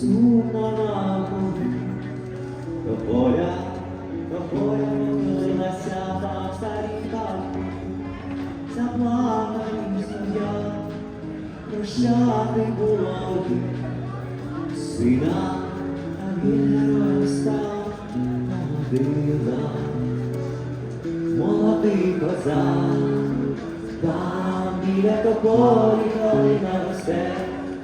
сумна мабуть, Тополя, тополя вилилася та старій хаті, Заплакані сім'я, прощати була один, Сина, а він герой став народила, Молодий козак, там біля тополі, коли наросте,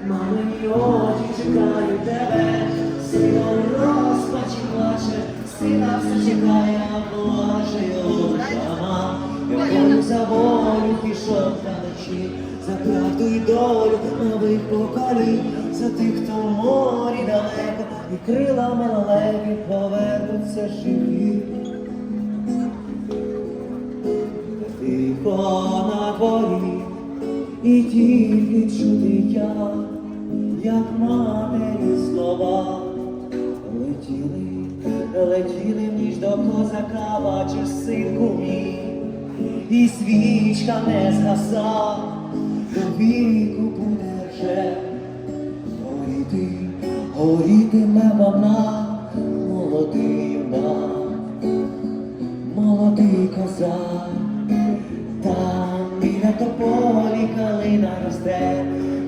мамині очі чекають тебе, сином розпачі плаче, сина все чекає, а плаче його душа, якою за волю пішов далечі, за правду і долю нових поколінь, за тих, хто в морі далеко, і крилами лелеки повернуться живі. Тихо на дворі, і тільки чути я, як матері слова. Летіли, летіли в ніч до козака, бачиш, синку мій, і свічка не згаса, до віку буде вже. Горіти, горітиме вона молодим нам. Молодий козак, там біля тополі калина росте,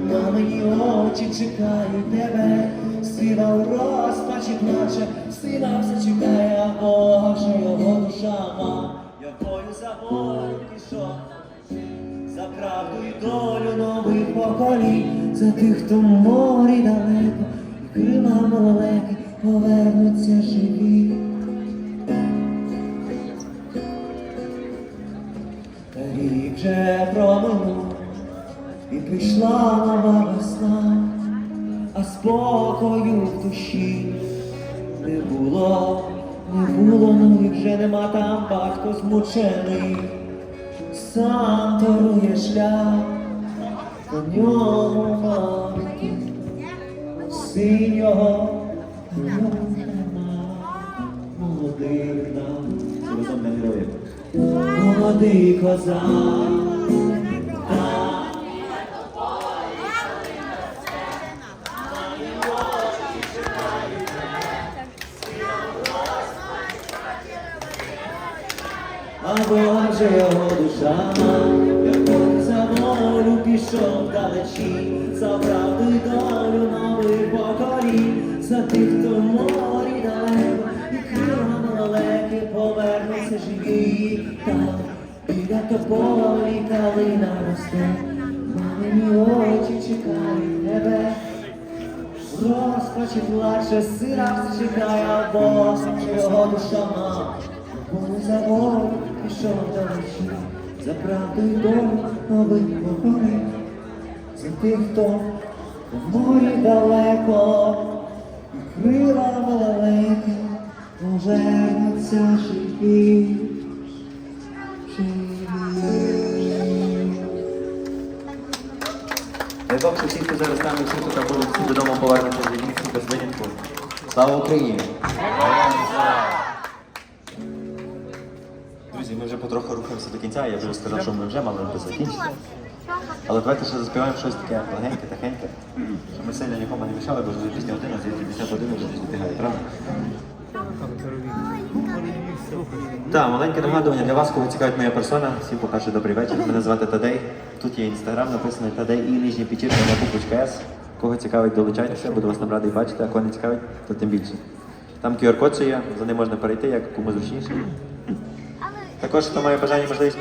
мамині очі чекають тебе, сина у розпачі плаче, сина все чекає, а Бога ж його душа ма, якою за волю пішов. За правду і долю нових поколінь, за тих, хто морі далеко, і крилами лелеки повернуться живі. Рік вже проминув, і прийшла нова весна, а спокою в душі не було, не було, ну і вже нема там батько змучений, сам торує шлях, по ньому мати, син його, нема, молодих нам. Молодий козак. Боже його душа, якою за волю пішов далечі, за правду й долю нових поколінь, за тих, хто в морі далеко, і крилами далеки повернуться живі. Там біля тополі калина росте, мамині очі чекають тебе. Розпачі плаче, все чекає, що його душа ма. Бо за волю пішов до ночі, за правду й нових поколінь. За тих, хто в морі далеко, і крилами лелеки повернуться живі. Дай Бог, що всі, хто зараз там, всі, там були, всі додому повернуться живі, всі без винятку. Слава Україні! Друзі, ми вже потроху рухаємося до кінця, я вже сказав, що ми вже мали би закінчити. Але давайте ще заспіваємо щось таке легеньке, тихеньке, щоб ми сильно нікому не мішали, бо вже після 11, 50 годин вже десь добігає, правда? Так, маленьке нагадування для вас, кого цікавить моя персона. Всім по-перше, добрий вечір. Мене звати Тадей. Тут є інстаграм, написано Тадей і нижня печірка на буквочка С. Кого цікавить, долучайтеся, буду вас нам радий бачити, а кого не цікавить, то тим більше. Там QR-код є, за ним можна перейти, як кому зручніше. Також, хто має бажання можливість